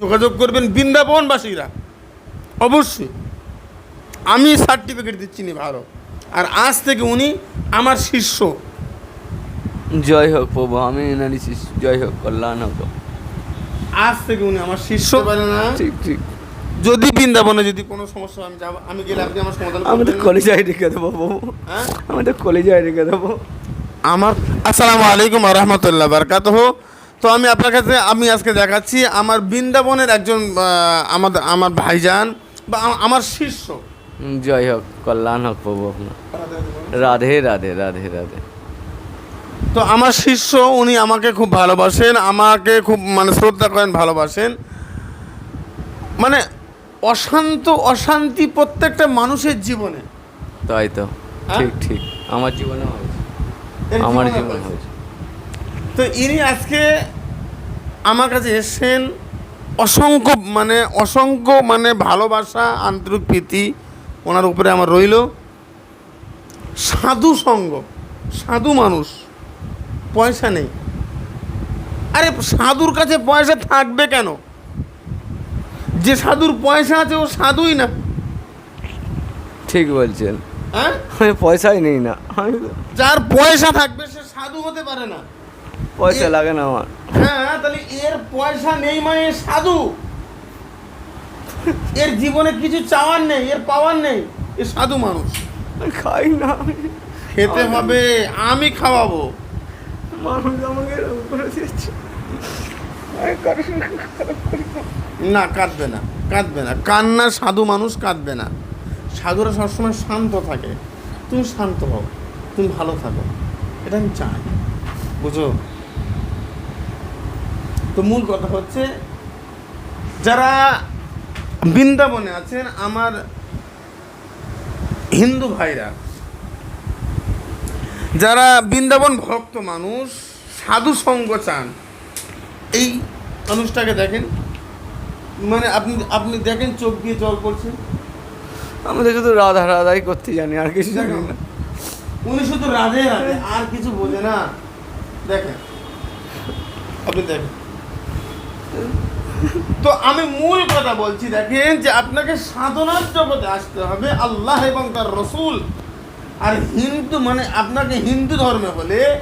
যোগাযোগ করবেন বৃন্দাবনবাসীরা। অবশ্যই। আমি সার্টিফিকেট দিচ্ছি নি ভালো। আর আজ থেকে উনি আমার শিষ্য। জয় হোক প্রভু আমি এনারই শিষ্য। জয় হোক কল্যাণ হোক। আজ থেকে উনি আমার শিষ্য। ঠিক ঠিক। যদি বৃন্দাবনে যদি কোনো সমস্যা আমি যাব আমি গেলে আপনি আমার সমাধান আমি তো করবেন। না? কলেজায় রেখে দেবো প্রভু। হ্যাঁ? আমি তো কলেজায় রেখে দেবো। আমার আসসালামু আলাইকুম রহমতুল্লাহ বারকাত তো আমি আপনার কাছে আমি আজকে দেখাচ্ছি আমার বৃন্দাবনের একজন আহ, আমাদের আমার ভাইজান বা আমার শিষ্য। জয় হোক কল্যাণ হোক প্রভু আপনার। রাধে রাধে রাধে রাধে। তো আমার শিষ্য উনি আমাকে খুব ভালোবাসেন আমাকে খুব মানে শ্রদ্ধা করেন ভালোবাসেন। মানে অশান্ত অশান্তি প্রত্যেকটা মানুষের জীবনে। তাই তো। হ্যাঁ? ঠিক ঠিক। আমার জীবনে আমার জীবনে। হয়েছে। তো ইনি আজকে আমার কাছে এসেছেন অসংখ্য মানে অসংখ্য মানে ভালোবাসা আন্তরিক প্রীতি ওনার উপরে আমার রইল। সাধু সঙ্গ সাধু মানুষ পয়সা নেই। আরে সাধুর কাছে পয়সা থাকবে কেন? যে সাধুর পয়সা আছে ও সাধুই না। ঠিক বলছেন। হ্যাঁ? আমি পয়সাই নেই না। যার পয়সা থাকবে সে সাধু হতে পারে না। পয়সা লাগে না আমার। হ্যাঁ তাহলে এর পয়সা নেই মানে সাধু। এর জীবনে কিছু চাওয়ার নেই এর পাওয়ার নেই এ সাধু মানুষ। খাই না। খেতে হবে আমি খাওয়াবো। মানুষ আমাকে এরকম করে দিয়েছে। না কাঁদবে না কাঁদবে না। কান্না সাধু মানুষ কাঁদবে না। সাধুরা সবসময় শান্ত থাকে। তুমি শান্ত হও তুমি ভালো থাকো। এটা আমি চাই। বুঝো? তো মূল কথা হচ্ছে যারা বৃন্দাবনে আছেন আমার হিন্দু ভাইরা যারা বৃন্দাবন ভক্ত মানুষ সাধু সঙ্গ চান এই মানুষটাকে দেখেন মানে আপনি আপনি দেখেন চোখ দিয়ে জল পড়ছে। আমি তো শুধু রাধা রাধাই করতে জানি আর কিছু জানি না। উনি শুধু রাধে রাধে আর কিছু বোঝে না। দেখেন আপনি দেখেন। তো আমি মূল কথা বলছি দেখেন যে আপনাকে সাধনার জগতে আসতে হবে আল্লাহ এবং তার রসুল। আর হিন্দু মানে আপনাকে হিন্দু ধর্মে হলে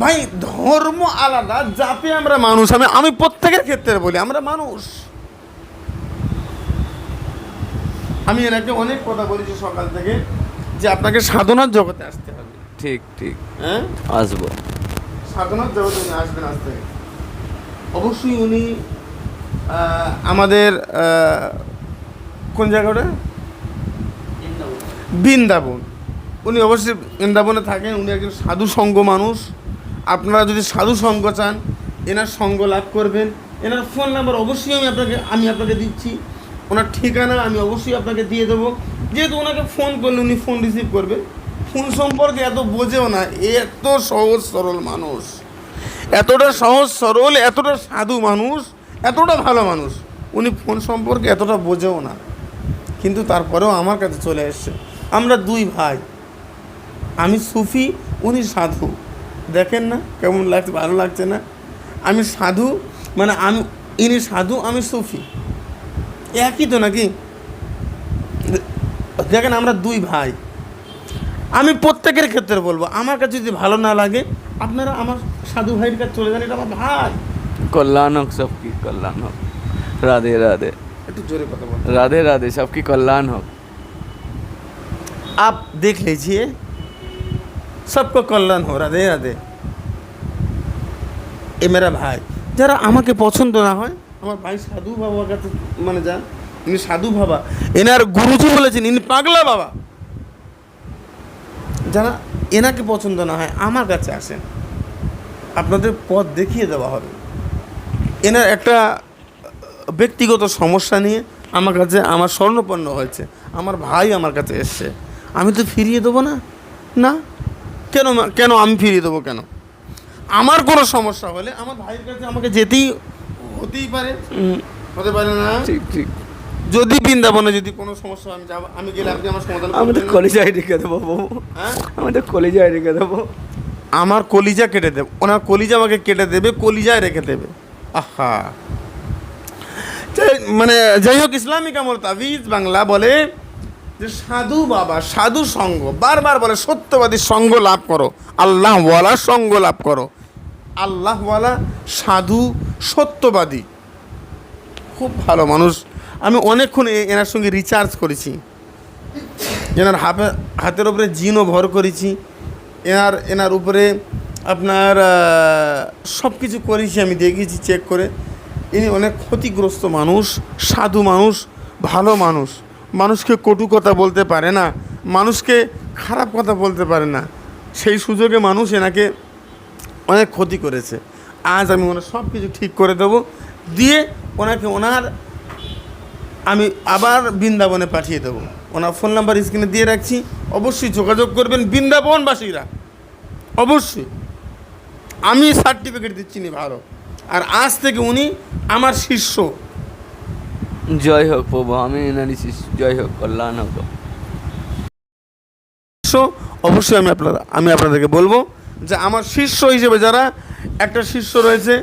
ভাই ধর্ম আলাদা যাতে আমরা মানুষ। আমি আমি প্রত্যেকের ক্ষেত্রে বলি আমরা মানুষ। আমি এনাকে অনেক কথা বলেছি সকাল থেকে যে আপনাকে সাধনার জগতে আসতে হবে। ঠিক ঠিক। হ্যাঁ? আসব। সাধনার জগতে আসবেন থেকে অবশ্যই উনি আমাদের কোন জায়গাটা বৃন্দাবন। উনি অবশ্যই বৃন্দাবনে থাকেন উনি একজন সাধু সঙ্গ মানুষ। আপনারা যদি সাধু সঙ্গ চান এনার সঙ্গ লাভ করবেন। এনার ফোন নাম্বার অবশ্যই আমি আপনাকে আমি আপনাকে দিচ্ছি। ওনার ঠিকানা আমি অবশ্যই আপনাকে দিয়ে দেবো। যেহেতু ওনাকে ফোন করলে উনি ফোন রিসিভ করবে। ফোন সম্পর্কে এত বোঝেও না এত সহজ সরল মানুষ। এতটা সহজ, সরল, এতটা সাধু মানুষ, এতটা ভালো মানুষ। উনি ফোন সম্পর্কে এতটা বোঝেও না। কিন্তু তারপরেও আমার কাছে চলে এসছে। আমরা দুই ভাই। আমি সুফি, উনি সাধু। দেখেন না কেমন লাগছে, ভালো লাগছে না? আমি সাধু মানে আমি, ইনি সাধু, আমি সুফি। একই তো নাকি? দেখেন আমরা দুই ভাই। আমি প্রত্যেকের ক্ষেত্রে বলব, আমার কাছে যদি ভালো না লাগে, আপনারা আমার সাধু ভাইয়ের কাছে চলে যান এটা আমার ভাই कल्याण हो सबकी कल्याण हो राधे राधे একটু জোরে কথা বল राधे राधे सबकी कल्याण हो आप देख लीजिए सबको कल्याण हो राधे राधे এ মেরা ভাই যারা আমাকে পছন্দ না হয় আমার ভাই সাধু বাবার কাছে মানে যান ইনি সাধু বাবা এনার গুরুজি বলেছেন ইনি পাগলা বাবা যারা এনাকে পছন্দ না হয় আমার কাছে আসেন আপনাদের পথ দেখিয়ে দেওয়া হবে। এনার একটা ব্যক্তিগত সমস্যা নিয়ে আমার কাছে আমার স্বর্ণপন্ন হয়েছে। আমার ভাই আমার কাছে এসছে। আমি তো ফিরিয়ে দেবো না? না। কেন কেন আমি ফিরিয়ে দেবো কেন? আমার কোনো সমস্যা হলে আমার ভাইয়ের কাছে আমাকে যেতেই হতেই পারে। হতে পারে না। ঠিক ঠিক। যদি বৃন্দাবনে যদি কোনো সমস্যা আমি যাব আমি গেলে আপনি আমার সমাধান আমি তো করবেন। না? কলেজায় রেখে দেবো প্রভু হ্যাঁ? আমি তো কলেজায় রেখে দেবো। আমার কলিজা কেটে দেবে। ওনার কলিজা আমাকে কেটে দেবে, কলিজায় রেখে দেবে। আহা। মানে যাই হোক, ইসলামিক আমল তাবিজ বাংলা বলে যে সাধু বাবা, সাধু সঙ্গ, বারবার বলে, সত্যবাদী সঙ্গ লাভ করো। আল্লাহওয়ালা সঙ্গ লাভ করো। আল্লাহওয়ালা সাধু, সত্যবাদী। খুব ভালো মানুষ। আমি অনেকক্ষণ এনার সঙ্গে রিচার্জ করেছি। এনার হাতে হাতের উপরে জিনও ভর করেছি। এনার এনার উপরে আপনার সব কিছু করেছি, আমি দেখেছি চেক করে। ইনি অনেক ক্ষতিগ্রস্ত মানুষ, সাধু মানুষ, ভালো মানুষ। মানুষকে কটু কথা বলতে পারে না, মানুষকে খারাপ কথা বলতে পারে না। সেই সুযোগে মানুষ এনাকে অনেক ক্ষতি করেছে। আজ আমি ওনার সব কিছু ঠিক করে দেবো, দিয়ে ওনাকে ওনার, আমি আবার বৃন্দাবনে পাঠিয়ে দেবো। ওনার ফোন নাম্বার স্ক্রিনে দিয়ে রাখছি। অবশ্যই যোগাযোগ করবেন বৃন্দাবনবাসীরা। অবশ্যই। আমি সার্টিফিকেট দিচ্ছি নি ভালো। আর আজ থেকে উনি আমার শিষ্য। জয় হোক প্রভু আমি এনারই শিষ্য। জয় হোক কল্যাণ হোক। শিষ্য অবশ্যই আমি আপনারা আমি আপনাদেরকে বলব যে আমার শিষ্য হিসেবে যারা একটা শিষ্য রয়েছে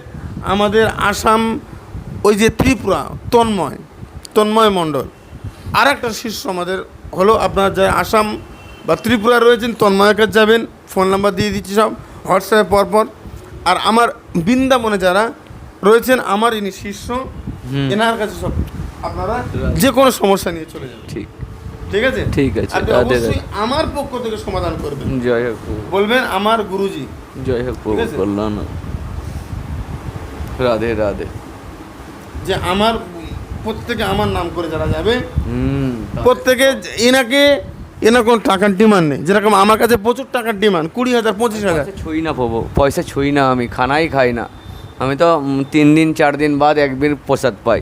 আমাদের আসাম ওই যে ত্রিপুরা তন্ময় তন্ময় মণ্ডল। আর একটা শিষ্য আমাদের হলো আপনার যে আসাম বা ত্রিপুরা রয়েছেন তন্ময়ের কাছে যাবেন ফোন নাম্বার দিয়ে দিচ্ছি সব হোয়াটসঅ্যাপে পরপর। আর আমার বৃন্দাবনে যারা রয়েছেন আমার ইনি শিষ্য এনার কাছে সব আপনারা যে কোনো সমস্যা নিয়ে চলে যাবেন। ঠিক। ঠিক আছে? ঠিক আছে, অবশ্যই আমার পক্ষ থেকে সমাধান করবেন। জয় হোক বলবেন আমার গুরুজি। জয় হোক? কল্যাণ রাধে রাধে। যে আমার প্রত্যেকে আমার নাম করে যারা যাবে প্রত্যেকে এনাকে এনার কোনো টাকার ডিমান্ড নেই যেরকম আমার কাছে প্রচুর টাকার ডিমান্ড কুড়ি হাজার পঁচিশ হাজার পয়সা ছুই না প্রভু পয়সা ছুই না আমি খানাই খাই না আমি तो उम, तीन दिन चार दिन बाद एक दिन प्रसाद पाई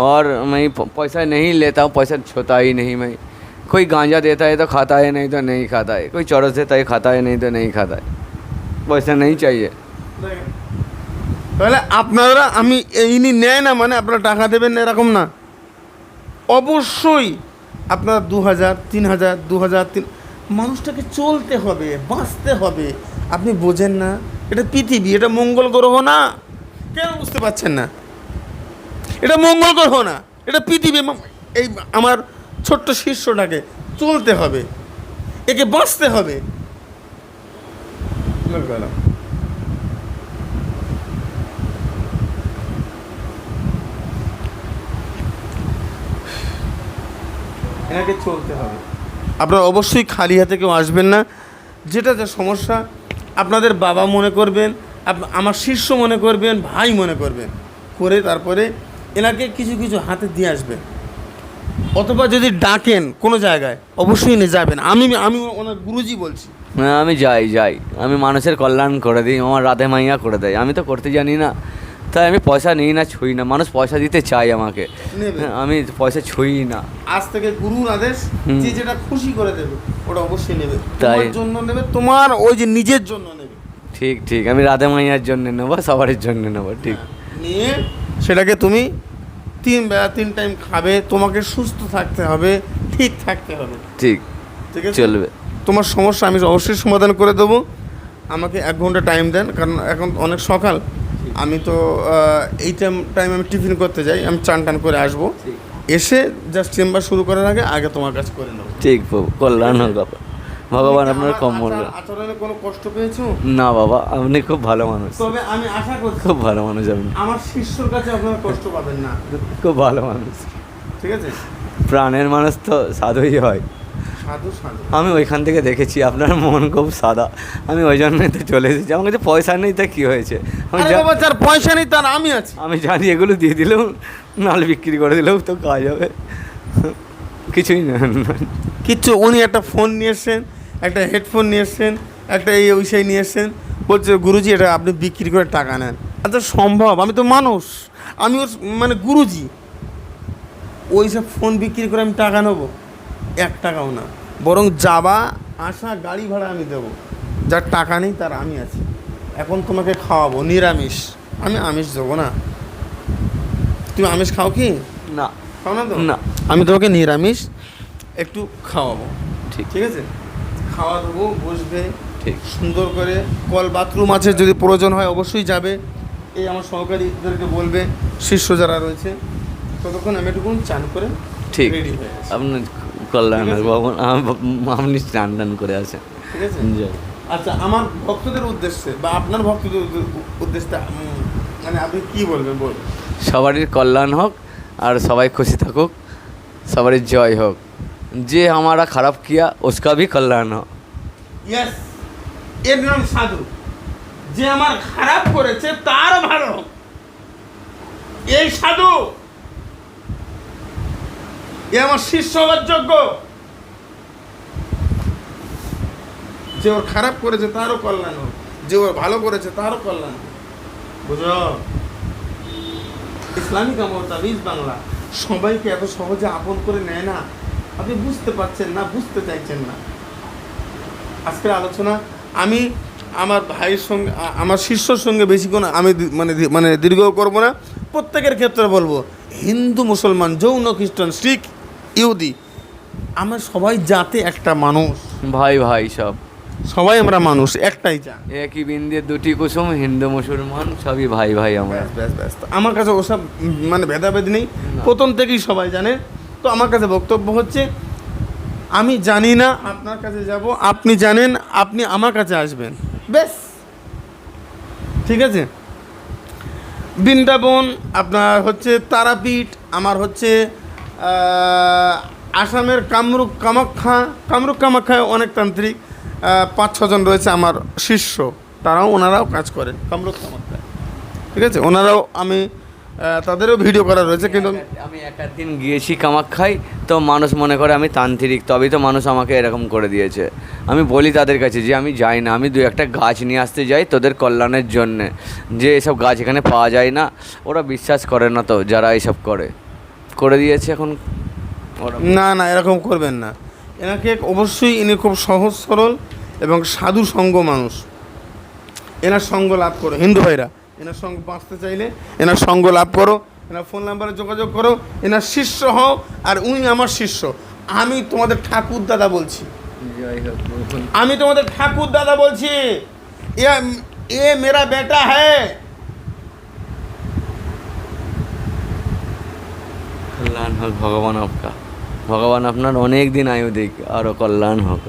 और मैं प- पैसा नहीं लेता हूँ पैसा छोता ही नहीं मैं कोई गांजा देता है तो खाता है नहीं तो नहीं खाता है कोई चौरस देता है खाता है नहीं तो नहीं खाता है पैसा नहीं चाहिए তাহলে আপনারা আমি ইনি নেয় না মানে আপনারা টাকা দেবেন না এরকম না অবশ্যই আপনার দু হাজার তিন হাজার দু হাজার তিন মানুষটাকে চলতে হবে, বাঁচতে হবে। আপনি বোঝেন না, এটা পৃথিবী, এটা মঙ্গল গ্রহ না। কেন বুঝতে পারছেন না? এটা মঙ্গল গ্রহ না, এটা পৃথিবী। এই আমার ছোট্ট শিষ্যটাকে চলতে হবে, একে বাঁচতে হবে। এনাকে চলতে হবে। আপনারা অবশ্যই খালি হাতে কেউ আসবেন না। যেটা যে সমস্যা আপনাদের বাবা মনে করবেন আমার শিষ্য মনে করবেন ভাই মনে করবেন করে তারপরে এনাকে কিছু কিছু হাতে দিয়ে আসবেন। অথবা যদি ডাকেন কোনো জায়গায় অবশ্যই নিয়ে যাবেন। আমি আমি ওনার গুরুজি বলছি। হ্যাঁ আমি যাই যাই। আমি মানুষের কল্যাণ করে দিই আমার রাধে মাইয়া করে দেয়। আমি তো করতে জানি না। তাই আমি পয়সা নিই না ছুঁই না। মানুষ পয়সা দিতে চাই আমাকে। আমি পয়সা ছুঁই না। আজ থেকে গুরুর আদেশ যে যেটা খুশি করে দেবে ওটা অবশ্যই নেবে। তাই। তোমার জন্য নেবে তোমার ওই যে নিজের জন্য নেবে। ঠিক ঠিক। আমি রাধে মাইয়ার জন্য নেব সবার জন্য নেব ঠিক। নিয়ে সেটাকে তুমি তিন বেলা তিন টাইম খাবে তোমাকে সুস্থ থাকতে হবে ঠিক থাকতে হবে। ঠিক ঠিক আছে? চলবে। তোমার সমস্যা আমি অবশ্যই সমাধান করে দেবো। আমাকে এক ঘণ্টা টাইম দেন কারণ এখন অনেক সকাল। আমি তো এই টাইম টাইম আমি টিফিন করতে যাই আমি চান টান করে আসব। এসে জাস্ট চেম্বার শুরু করার আগে আগে তোমার কাছে করে নেব ঠিক প্রভু কল্যাণ হোক আপনার। ভগবান আপনার কম বলবে আচরণে কোনো কষ্ট পেয়েছ? না বাবা আপনি খুব ভালো মানুষ। তবে আমি আশা করছি খুব ভালো মানুষ আপনি। আমার শিষ্যর কাছে আপনারা কষ্ট পাবেন না। খুব ভালো মানুষ। ঠিক আছে? প্রাণের মানুষ তো সাধুই হয়। সাধু সাধু। আমি ওইখান থেকে দেখেছি আপনার মন খুব সাদা। আমি ওই জন্যই তো চলে এসেছি। আমার কাছে পয়সা নেই তা কী হয়েছে? আমি বাবা যার পয়সা নেই তার আমি আছি। আমি জানি এগুলো দিয়ে দিলেও নাল বিক্রি করে দিলেও তো কাজ হবে কিছুই না কিচ্ছু, উনি একটা ফোন নিয়ে এসছেন, একটা হেডফোন নিয়ে এসছেন, একটা এই ওই সেই নিয়ে এসছেন, বলছে, গুরুজি, এটা আপনি বিক্রি করে টাকা নেন। আচ্ছা সম্ভব, আমি তো মানুষ, আমি ওর মানে গুরুজি। ওই সব ফোন বিক্রি করে আমি টাকা নেব? এক টাকাও না। বরং যাবা আসা, গাড়ি ভাড়া আমি দেবো। যার টাকা নেই, তার আমি আছি। এখন তোমাকে খাওয়াবো, নিরামিষ। আমি আমিষ দেবো না। তুমি আমিষ খাও কি? না। খাও না তো? না। আমি তোমাকে নিরামিষ একটু খাওয়াবো। ঠিক। ঠিক আছে? খাওয়া দেবো বসবে ঠিক। সুন্দর করে কল বাথরুম আছে যদি প্রয়োজন হয় অবশ্যই যাবে। এই আমার সহকারীদেরকে বলবে শিষ্য যারা রয়েছে। ততক্ষণ আমি একটু চান করে ঠিক। আপনার কল্যাণ আপনি স্নান টান করে আছেন ঠিক আছে। আচ্ছা আমার ভক্তদের উদ্দেশ্যে বা আপনার ভক্তদের উদ্দে- উদ্দেশ্যে মানে আপনি কি বলবেন বলুন। সবারই কল্যাণ হোক আর সবাই খুশি থাকুক সবারই জয় হোক। যে আমারা খারাপ কিয়া ওসকা ভি কল্যাণ হোক। এর নাম সাধু যে আমার খারাপ করেছে তার ভালো হোক। এই সাধু এ আমার শিষ্য হওয়ার যোগ্য। যে ওর খারাপ করেছে তারও কল্যাণ হোক। যে ওর ভালো করেছে তারও কল্যাণ হোক। বুঝো ইসলামিক আমল বাংলা। সবাইকে এত সহজে আপন করে নেয় না। আপনি বুঝতে পারছেন না, বুঝতে চাইছেন না। আজকের আলোচনা, আমি আমার ভাইয়ের সঙ্গে আমার শিষ্যর সঙ্গে বেশিক্ষণ আমি মানে মানে দীর্ঘ করব না। প্রত্যেকের ক্ষেত্রে বলব, হিন্দু, মুসলমান, যৌন, খ্রিস্টান, শিখ, ইহুদি, আমরা সবাই জাতে একটা মানুষ। ভাই ভাই সব। সবাই আমরা মানুষ একটাই যা একই বিন্দে দুটি কুসুম হিন্দু মুসলমান সবই ভাই ভাই আমরা। ব্যাস ব্যাস ব্যাস। আমার কাছে ওসব মানে ভেদাভেদ নেই। প্রথম থেকেই সবাই জানে। তো আমার কাছে বক্তব্য হচ্ছে আমি জানি না আপনার কাছে যাব আপনি জানেন আপনি আমার কাছে আসবেন। বেশ ঠিক আছে? বৃন্দাবন আপনার হচ্ছে তারাপীঠ আমার হচ্ছে আসামের কামরূপ কামাখ্যা। কামরূপ কামাখ্যায় অনেক তান্ত্রিক। পাঁচ ছজন রয়েছে আমার শিষ্য। তারাও ওনারাও কাজ করেন কামরূপ কামাখ্যায় ঠিক আছে? ওনারাও আমি তাদেরও ভিডিও করা রয়েছে কিন্তু আমি এক দিন গিয়েছি কামাখ্যায় তো মানুষ মনে করে আমি তান্ত্রিক তবেই তো মানুষ আমাকে এরকম করে দিয়েছে। আমি বলি তাদের কাছে যে আমি যাই না আমি দু একটা গাছ নিয়ে আসতে যাই তোদের কল্যাণের জন্যে। যে এসব গাছ এখানে পাওয়া যায় না ওরা বিশ্বাস করে না তো যারা এসব করে। করে দিয়েছে এখন না না এরকম করবেন না। এনাকে অবশ্যই ইনি খুব সহজ সরল এবং সাধু সঙ্গ মানুষ। এনার সঙ্গ লাভ করো। হিন্দু ভাইরা এনার সঙ্গে বাঁচতে চাইলে এনার সঙ্গ লাভ করো। এনার ফোন নাম্বারে যোগাযোগ করো। এনার শিষ্য হও আর উনি আমার শিষ্য। আমি তোমাদের ঠাকুর দাদা বলছি। আমি তোমাদের ঠাকুর দাদা বলছি। এ এ মেরা বেটা হ্যাঁ ভগবান আপকা। ভগবান আপনার অনেক দিন আয়ু দিক আরও কল্যাণ হোক।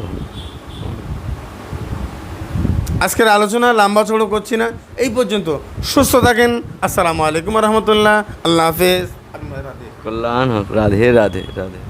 আজকের আলোচনা লম্বা চড়ো করছি না এই পর্যন্ত সুস্থ থাকেন আসসালামু আলাইকুম রহমতুল্লাহ আল্লাহ হাফেজ। কল্যাণ হোক রাধে রাধে রাধে।